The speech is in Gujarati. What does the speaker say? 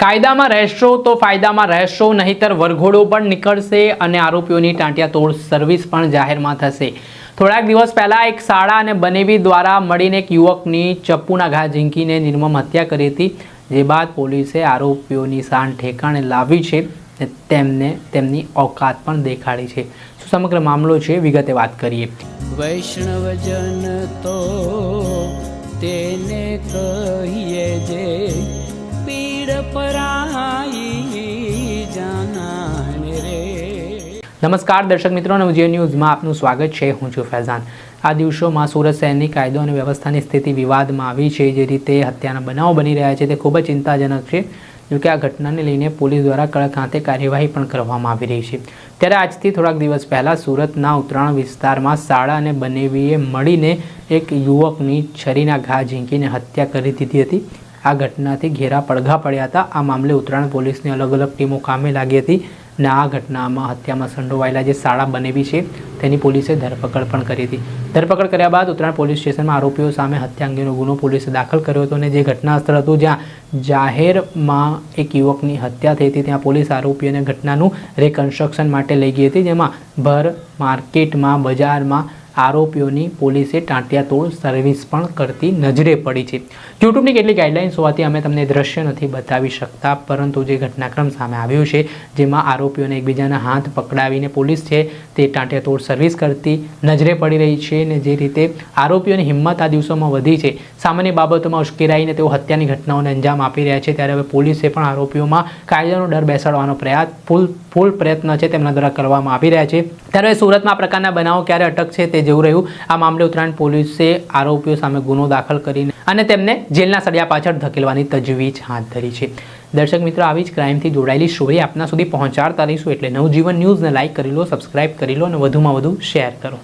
કાયદામાં રહેશો તો ફાયદામાં રહેશો, નહીતર વરઘોડો પણ નીકળશે અને આરોપીઓની ટાંટિયા તોડ સર્વિસ પણ જાહેરમાં થશે. થોડાક દિવસ પહેલા એક શાળા અને બનેવી દ્વારા મળીને એક યુવકની ચપ્પુના ઘા ઝીંકીને નિર્મમ હત્યા કરી હતી, જે બાદ પોલીસે આરોપીઓની શાન ઠેકાણે લાવી છે તેમને તેમની ઓકાત પણ દેખાડી છે. સમગ્ર મામલો છે? વિગતે વાત કરીએ. વૈષ્ણવજન તો તેને કહીએ જે પીડ નમસ્કાર દર્શક મિત્રો, નવજીવન ન્યૂઝમાં આપનું સ્વાગત છે. હું છું ફૈઝાન. આ દિવસોમાં સુરત શહેરની કાયદો અને વ્યવસ્થાની સ્થિતિ વિવાદમાં આવી છે. જે રીતે હત્યાના બનાવો બની રહ્યા છે તે ખૂબ જ ચિંતાજનક છે, જોકે આ ઘટનાને લઈને પોલીસ દ્વારા કડક હાથે કાર્યવાહી પણ કરવામાં આવી રહી છે. ત્યારે આજથી થોડાક દિવસ પહેલાં સુરતના ઉત્તરાયણ વિસ્તારમાં શાળા અને બનેવીએ મળીને એક યુવકની છરીના ઘા ઝીંકીને હત્યા કરી દીધી હતી. આ ઘટનાથી ઘેરા પડઘા પડ્યા હતા. આ મામલે ઉત્તરાયણ પોલીસની અલગ અલગ ટીમો કામે લાગી હતી અને આ ઘટનામાં હત્યામાં સંડોવાયેલા જે શાળા બનેવી છે, તેની પોલીસે ધરપકડ પણ કરી હતી. ધરપકડ કર્યા બાદ ઉત્તરાયણ પોલીસ સ્ટેશનમાં આરોપીઓ સામે હત્યા અંગેનો ગુનો પોલીસે દાખલ કર્યો હતો અને જે ઘટના સ્થળ હતું, જ્યાં જાહેરમાં એક યુવકની હત્યા થઈ હતી, ત્યાં પોલીસ આરોપીઓને ઘટનાનું રિકન્સ્ટ્રક્શન માટે લઈ ગઈ હતી, જેમાં ભર માર્કેટમાં, બજારમાં આરોપીઓની પોલીસે ટાંટિયાતોડ સર્વિસ પણ કરતી નજરે પડી છે. યુટ્યુબની કેટલીક ગાઈડલાઇન્સ હોવાથી અમે તમને દ્રશ્ય નથી બતાવી શકતા, પરંતુ જે ઘટનાક્રમ સામે આવ્યો છે, જેમાં આરોપીઓને એકબીજાના હાથ પકડાવીને પોલીસ છે, તે ટાંટિયાતોડ સર્વિસ કરતી નજરે પડી રહી છે અને જે રીતે આરોપીઓની હિંમત આ દિવસોમાં વધી છે. સામાન્ય બાબતોમાં ઉશ્કેરાઈને તેઓ હત્યાની ઘટનાઓને અંજામ આપી રહ્યા છે, ત્યારે હવે પોલીસે પણ આરોપીઓમાં કાયદાનો ડર બેસાડવાનો પ્રયાસ, ફૂલ ફૂલ પ્રયત્ન છે તેમના દ્વારા કરવામાં આવી રહ્યા છે. ત્યારે સુરતમાં આ પ્રકારના બનાવો ક્યારે અટકશે તે જેવું રહ્યું. આ મામલે ઉત્તરાયણ પોલીસે આરોપીઓ સામે ગુનો દાખલ કરીને અને તેમને જેલના સળિયા પાછળ ધકેલવાની તજવીજ હાથ ધરી છે. દર્શક મિત્રો, આવી જ ક્રાઇમથી જોડાયેલી સ્ટોરી આપના સુધી પહોંચાડતા રહીશું એટલે નવજીવન ન્યૂઝને લાઇક કરી લો, સબસ્ક્રાઇબ કરી લો અને વધુમાં વધુ શેર કરો.